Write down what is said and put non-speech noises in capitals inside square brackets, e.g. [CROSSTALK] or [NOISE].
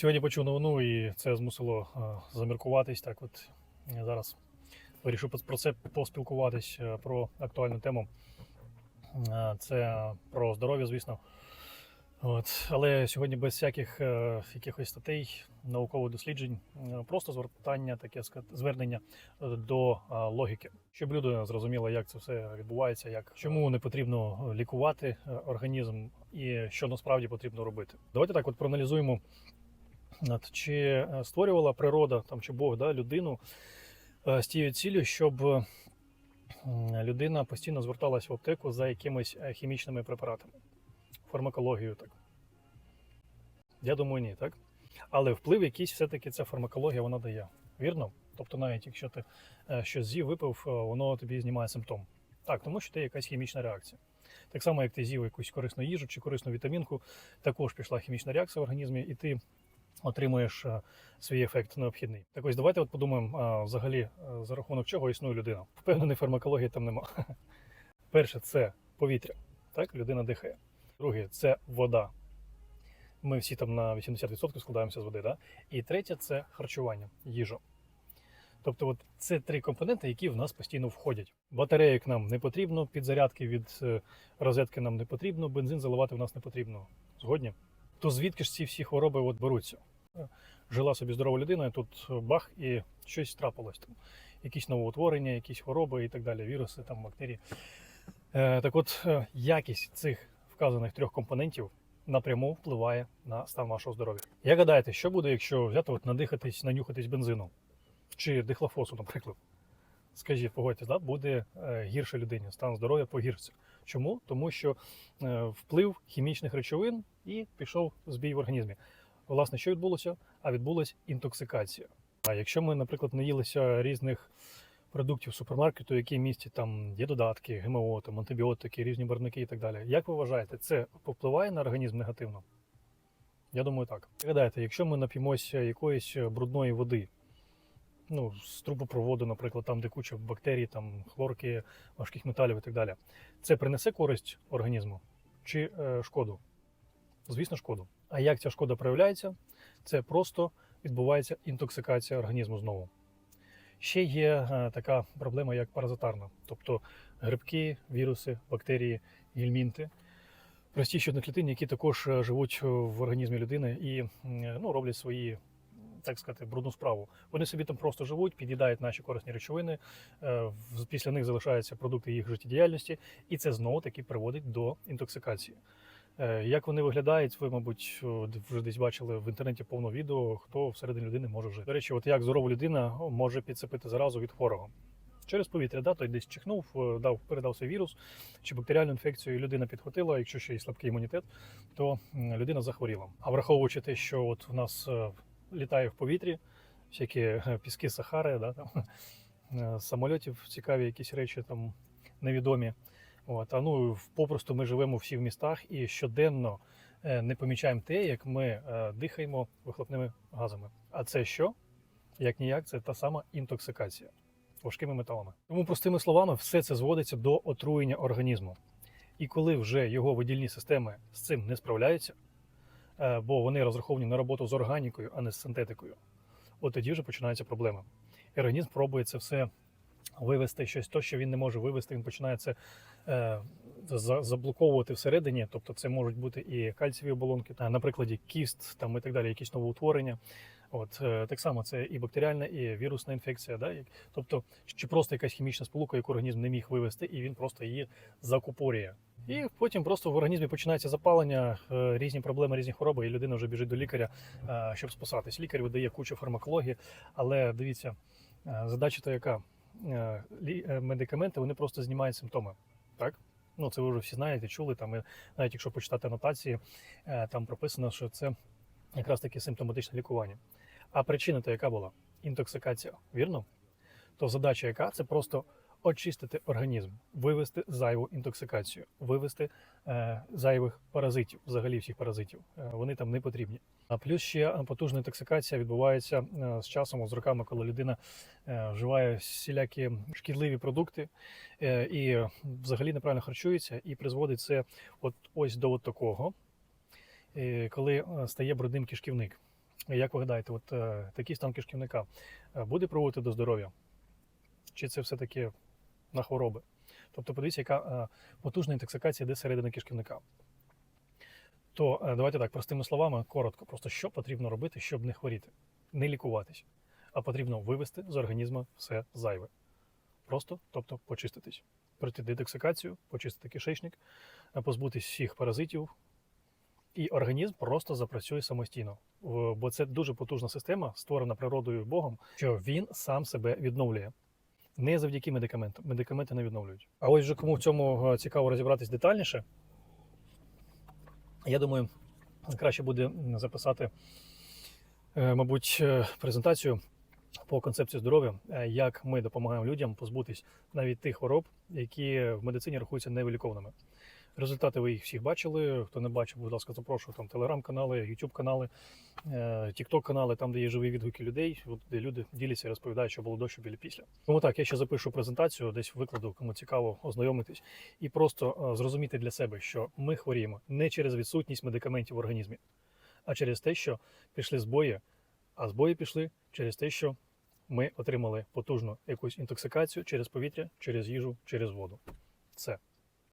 Сьогодні почув новину, і це змусило е, заміркуватись. Так, от я зараз вирішив про це поспілкуватись е, про актуальну тему. Е, Це про здоров'я, звісно. От. Але сьогодні без всяких якихось статей, наукових досліджень, просто звертання, таке звернення до логіки, щоб люди зрозуміли, як це все відбувається, як чому не потрібно лікувати організм і що насправді потрібно робити. Давайте так, от проаналізуємо, чи е, створювала природа там чи Бог да, людину е, з тією цілею, щоб людина постійно зверталась в аптеку за якимись е, хімічними препаратами, фармакологією. Так. Я думаю, ні, так? Але вплив якийсь все-таки ця фармакологія вона дає. Вірно? Тобто, навіть якщо ти щось з'їв, випив, воно тобі знімає симптом. Так, тому що це якась хімічна реакція. Так само, як ти з'їв якусь корисну їжу чи корисну вітамінку, також пішла хімічна реакція в організмі, і ти отримуєш е, свій ефект необхідний. Так ось давайте от подумаємо взагалі, е, за рахунок чого існує людина. Впевнений, фармакології там нема. [LAUGHS] Перше, це повітря. Так, людина дихає. Друге, це вода. Ми всі там на 80% складаємося з води. Да? І третє це харчування, їжа. Тобто, от це три компоненти, які в нас постійно входять. Батареїк нам не потрібно, підзарядки від е, розетки нам не потрібно, бензин заливати в нас не потрібно. Згодні? То звідки ж ці всі хвороби от беруться? Жила собі здорова людина, і тут е, бах, і щось трапилось там. Якісь новоутворення, якісь хвороби і так далі, віруси, там, бактерії. Е, так от, е, якість цих вказаних трьох компонентів напряму впливає на стан вашого здоров'я. Як гадаєте, що буде, якщо взяти от надихатись, нанюхатись бензину чи дихлофосу, наприклад? Скажіть, погодьтесь, да? буде гірше людині, стан здоров'я погіршиться. Чому? Тому що вплив хімічних речовин і пішов збій в організмі. Власне, що відбулося? А відбулася інтоксикація. А якщо ми, наприклад, наїлися різних продуктів супермаркету, які містять там є додатки, ГМО, там, антибіотики, різні барвники і так далі. Як ви вважаєте, це повпливає на організм негативно? Я думаю, так. Гадаєте, якщо ми нап'ємося якоїсь брудної води, ну, з трубопроводу, наприклад, там, де куча бактерій, там, хлорки, важких металів і так далі, це принесе користь організму чи е, шкоду? Звісно, шкоду. А як ця шкода проявляється? Це просто відбувається інтоксикація організму знову. Ще є е, така проблема, як паразитарна, тобто грибки, віруси, бактерії, гельмінти. Простіші одноклітинні, які також е, живуть в організмі людини і ну, роблять свої, так сказати, брудну справу. Вони собі там просто живуть, під'їдають наші корисні речовини, е, після них залишаються продукти їх життєдіяльності, і це знову таки приводить до інтоксикації. Е, Як вони виглядають, ви, мабуть, вже десь бачили в інтернеті повно відео, хто всередині людини може жити. До речі, от як здорова людина може підцепити заразу від хворого. Через повітря, да, той десь чихнув, е, дав, передав свій вірус чи бактеріальну інфекцію, і людина підхватила, якщо ще й слабкий імунітет, то людина захворіла. А враховуючи те, що от у нас е, літає в повітрі, всякі піски Сахари, да, там, [LAUGHS] самольотів цікаві якісь речі там невідомі. От, а ну попросту ми живемо всі в містах і щоденно е, не помічаємо те, як ми е, дихаємо вихлопними газами. А це що? Як ніяк, це та сама інтоксикація важкими металами. Тому, простими словами, все це зводиться до отруєння організму. І коли вже його видільні системи з цим не справляються, е, бо вони розраховані на роботу з органікою, а не з синтетикою, от тоді вже починаються проблеми. І організм пробує це все вивести щось, то, що він не може вивести, він починає це заблоковувати всередині. Тобто це можуть бути і кальцієві оболонки, та, на прикладі кіст там, і так далі, якісь новоутворення. От, е, так само це і бактеріальна, і вірусна інфекція. Да? Тобто, чи просто якась хімічна сполука, яку організм не міг вивести, і він просто її закупорює. І потім просто в організмі починається запалення, е, різні проблеми, різні хвороби, і людина вже біжить до лікаря, е, щоб спасатись. Лікар видає кучу фармакології, але дивіться, е, задача то яка? Е, е, Медикаменти вони просто знімають симптоми. Так? Ну, це ви вже всі знаєте, чули. Там, і навіть якщо почитати анотації, е, там прописано, що це якраз таке симптоматичне лікування. А причина то яка була? Інтоксикація, вірно? То задача яка? Це просто очистити організм, вивести зайву інтоксикацію, вивести е, зайвих паразитів, взагалі всіх паразитів. Е, вони там не потрібні. А плюс ще потужна інтоксикація відбувається е, з часом, з роками, коли людина е, вживає всілякі шкідливі продукти е, і взагалі неправильно харчується, і призводить це от ось до от такого, коли стає брудним кишківник. Як ви гадаєте, от такий стан кишківника буде приводити до здоров'я? Чи це все-таки на хвороби? Тобто, подивіться, яка е, потужна інтоксикація йде середини кишківника. То е, давайте так, простими словами, коротко, просто що потрібно робити, щоб не хворіти, не лікуватись, а потрібно вивести з організму все зайве. Просто, тобто, почиститись, пройти детоксикацію, почистити кишечник, е, позбутись всіх паразитів, і організм просто запрацює самостійно. Бо це дуже потужна система, створена природою і Богом, що він сам себе відновлює. Не завдяки медикаментам. Медикаменти не відновлюють. А ось же кому в цьому е, цікаво розібратись детальніше, я думаю, краще буде записати, е, мабуть, е, презентацію по концепції здоров'я, як ми допомагаємо людям позбутись навіть тих хвороб, які в медицині рахуються невиліковними. Результати ви їх всіх бачили. Хто не бачив, будь ласка, запрошую там телеграм-канали, ютуб канали, тікток канали, там, де є живі відгуки людей, де люди діляться і розповідають, що було до, що біля після. Тому так, я ще запишу презентацію, десь викладу, кому цікаво ознайомитись, і просто е, зрозуміти для себе, що ми хворіємо не через відсутність медикаментів в організмі, а через те, що пішли збої, а збої пішли через те, що ми отримали потужну якусь інтоксикацію через повітря, через їжу, через воду. Все.